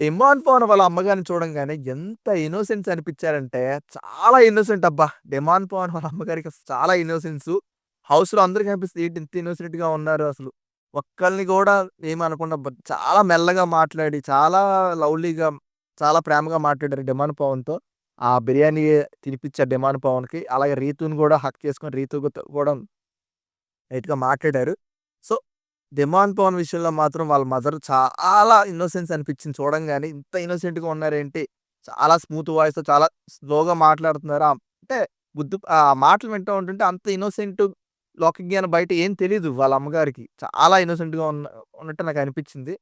'ఇమ్రాన్ పవన్' వాళ్ళ అమ్మగారిని చూడంగానే ఎంత ఇన్నోసెన్స్ అనిపించారంటే, చాలా ఇన్నోసెంట్ అబ్బా! డిమాన్ పవన్' వాళ్ళ అమ్మగారికి చాలా ఇన్నోసెన్సు. హౌస్‌లో అందరికి అనిపిస్తుంది ఏంటి ఇంత ఇన్నోసెంట్‌గా ఉన్నారు అసలు. ఒక్కరిని కూడా ఏమనకుండా చాలా మెల్లగా మాట్లాడి, చాలా లవ్లీగా, చాలా ప్రేమగా మాట్లాడారు 'డిమాన్ పవన్‌తో'. ఆ బిర్యానీ తినిపించారు 'డిమాన్ పవన్‌కి. అలాగే రీతుని కూడా హక్ చేసుకొని రీతు కూడా లైట్‌గా మాట్లాడారు. 'డిమాన్ పవన్' విషయంలో మాత్రం వాళ్ళ మదర్ చాలా ఇన్నోసెన్స్ అనిపించింది చూడంగానే. ఇంత ఇన్నోసెంట్‌గా ఉన్నారేంటి? చాలా స్మూత్ వాయిస్‌తో చాలా స్లోగా మాట్లాడుతున్నారు. అంటే బుద్ధి ఆ మాటలు వింటూ ఉంటుంటే అంత ఇన్నోసెంట్ లోకజ్ఞానం బయట ఏం తెలీదు వాళ్ళ అమ్మగారికి. చాలా ఇన్నోసెంట్‌గా ఉన్న ఉన్నట్టు నాకు అనిపించింది.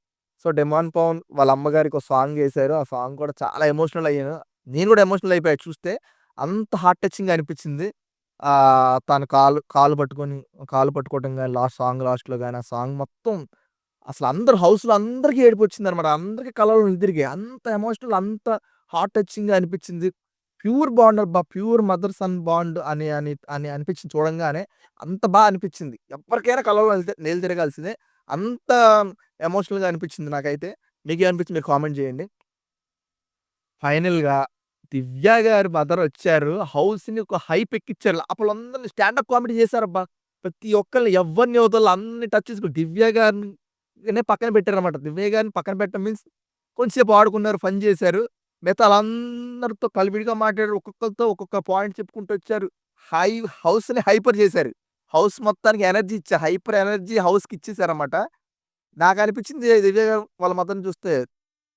సో, 'డిమాన్ పవన్' వాళ్ళ అమ్మగారికి ఒక సాంగ్ వేశారు ఆ సాంగ్ కూడా చాలా ఎమోషనల్ అయ్యాను. నేను కూడా ఎమోషనల్ అయిపోయాను చూస్తే. అంత హార్ట్ టచింగ్ అనిపించింది. ఆహ్, తను కాలు కాలు పట్టుకొని కాలు పట్టుకోవటం గాని, లాస్ట్ సాంగ్ లాస్ట్‌లో గాని, ఆ సాంగ్ మొత్తం అసలు అందరూ హౌస్‌లో అందరికీ ఏడుపొచ్చిందనమాట. అందరికీ కళ్ళలో నీళ్ళు తిరిగాయి. అంత ఎమోషనల్ అంత హార్ట్ టచింగ్‌గా అనిపించింది. ప్యూర్ బాండ్ అబ్బా! ప్యూర్ మదర్ సన్ బాండ్ అని అని అని అనిపించింది చూడంగానే. అంత బా అనిపించింది. ఎవ్వరికైనా కళ్ళలో నీళ్ళు నీళ్ళు తిరగాల్సిందే. అంత ఎమోషనల్‌గా అనిపించింది నాకైతే. మీకేమనిపించింది మీరు కామెంట్ చేయండి. ఫైనల్‌గా దివ్య గారి మదర్ వచ్చారు. హౌస్‌ని ఒక హైప్ ఎక్కిచ్చారు. లోపలందరిని స్టాండప్ కామెడీ చేశారబ్బా! ప్రతి ఒక్కళ్ళని ఎవరిని యువతలు అన్ని టచ్ చేసుకొని దివ్య గారిని పక్కన పెట్టారనమాట. దివ్య గారిని పక్కన పెట్టడం మీన్స్ కొంచెంసేపు ఆడుకున్నారు, ఫన్ చేశారు. మిగతా వాళ్ళందరితో కలివిడిగా మాట్లాడారు. ఒక్కొక్కరితో ఒక్కొక్క పాయింట్ చెప్పుకుంటూ వచ్చారు. హై హౌస్‌ని హైపర్ చేశారు. హౌస్ మొత్తానికి ఎనర్జీ ఇచ్చారు. హైపర్ ఎనర్జీ హౌస్‌కి ఇచ్చేసారన్నమాట. నాకనిపించింది దివ్య గారు వాళ్ళ మదర్‌ని చూస్తే,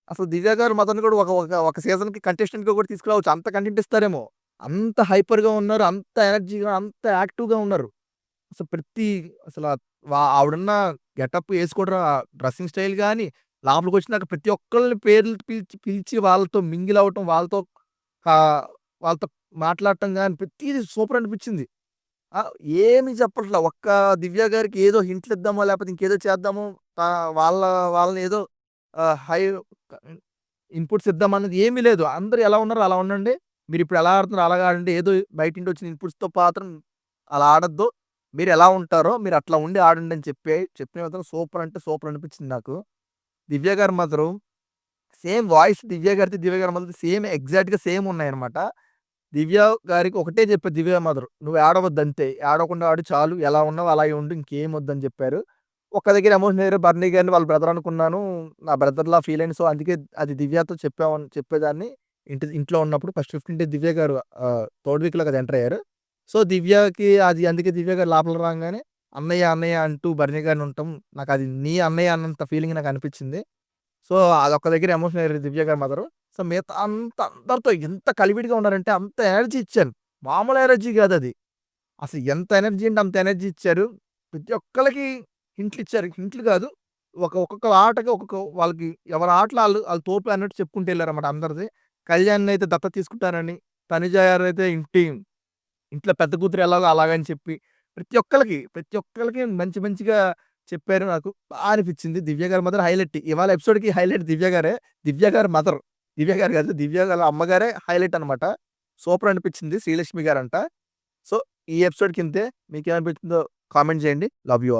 అసలు దివ్య గారు మదన్ కూడా ఒక ఒక సీజన్‌కి కంటెస్టెంట్‌గా కూడా తీసుకురావచ్చు. అంత కంటెంట్ ఇస్తారేమో. అంత హైపర్‌గా ఉన్నారు. అంత ఎనర్జీగా, అంత యాక్టివ్‌గా ఉన్నారు. అసలు ప్రతి అసలు వా గెటప్ వేసుకోవడం ఆ డ్రెస్సింగ్ స్టైల్ కానీ లోపలికి వచ్చినాక ప్రతి ఒక్కళ్ళని పేర్లు పిలిచి పిలిచి వాళ్ళతో మింగిల్ అవటం వాళ్ళతో వాళ్ళతో మాట్లాడటం కానీ ప్రతిదీ సూపర్ అనిపించింది. ఏమి చెప్పట్ల. ఒక్క దివ్య గారికి ఏదో హింట్లు ఇద్దామో, లేకపోతే ఇంకేదో చేద్దామో వాళ్ళ వాళ్ళని ఏదో హై ఇన్‌పుట్స్ ఇద్దామన్నది ఏమీ లేదు. అందరూ ఎలా ఉన్నారు అలా ఉండండి. మీరు ఇప్పుడు ఎలా ఆడుతున్నారు అలా ఆడండి. ఏదో బయట నుండి వచ్చిన ఇన్‌పుట్స్‌తో మాత్రం అలా ఆడొద్దు. మీరు ఎలా ఉంటారో మీరు అట్లా ఉండి ఆడండి అని చెప్పి చెప్పిన మాత్రం సూపర్ అంటే సూపర్ అనిపించింది నాకు. దివ్య గారి మాత్రం సేమ్ వాయిస్ దివ్య గారిది, దివ్య గారి మాత్రం సేమ్ ఎగ్జాక్ట్‌గా సేమ్ ఉన్నాయన్నమాట. దివ్య గారికి ఒకటే చెప్పారు దివ్య మాధురు "నువ్వు ఆడవద్దు అంతే. ఆడకుండా ఆడు చాలు. ఎలా ఉన్నావు అలాగే ఉండు. ఇంకేం వద్దని" చెప్పారు. ఒక్క దగ్గర ఎమోషన్ అయ్యారు. బర్నీ గారిని వాళ్ళ బ్రదర్ అనుకున్నాను. నా బ్రదర్‌లా ఫీల్ అయ్యాను. సో, అందుకే అది దివ్యతో చెప్పామని చెప్పేదాన్ని. ఇంటి ఇంట్లో ఉన్నప్పుడు ఫస్ట్ 15 డేస్ దివ్య గారు ఆహ్, థర్డ్ వీక్‌లో కదా ఎంటర్ అయ్యారు. సో, దివ్యకి అది అందుకే దివ్య గారు లోపలికి రాంగానే అన్నయ్య, అన్నయ్య అంటూ బర్నీ గారిని ఉండటం నాకది నీ అన్నయ్య అన్నంత ఫీలింగ్ నాకనిపించింది. సో, అదొక్క దగ్గర ఎమోషన్ అయ్యారు దివ్య గారి మదరు. సో, మిగతా అంతా అందరితో ఎంత కలివిడిగా ఉన్నారంటే అంత ఎనర్జీ ఇచ్చాను మామూలు ఎనర్జీ కాదది. అసలు ఎంత ఎనర్జీ అంటే అంత ఎనర్జీ ఇచ్చారు. ప్రతి ఒక్కళ్ళకి హింట్లు ఇచ్చారు. హింట్లు కాదు. ఒక ఒక్కొక్క ఆటకి ఒక్కొక్క వాళ్ళకి ఎవరి ఆటలో ఆళ్ళు ఆళ్ళు తోపు అన్నట్టు చెప్పుకుంటూ ఎళ్ళారన్నమాట అందరిది. కళ్యాణ్‌ని అయితే దత్తత తీసుకుంటారని, తనుజ గారైతే ఇంటి ఇంట్లో పెద్ద కూతురు ఎలాగో అలాగని చెప్పి, ప్రతి ఒక్కళ్ళకి, ప్రతి ఒక్కళ్ళకి మంచి మంచిగా చెప్పారు. నాకు బా అనిపించింది. దివ్య గారి మదర్ హైలైట్. ఇవాళ ఎపిసోడ్‌కి హైలైట్ దివ్య గారే. దివ్య గారి మదర్. దివ్య గారు కాదు. దివ్య గారి అమ్మగారే హైలైట్ అన్నమాట. సూపర్ అనిపించింది. శ్రీలక్ష్మి గారంట. సో, ఈ ఎపిసోడ్‌కి ఇంతే. మీకేమనిపించిందో కామెంట్ చేయండి. Love you all.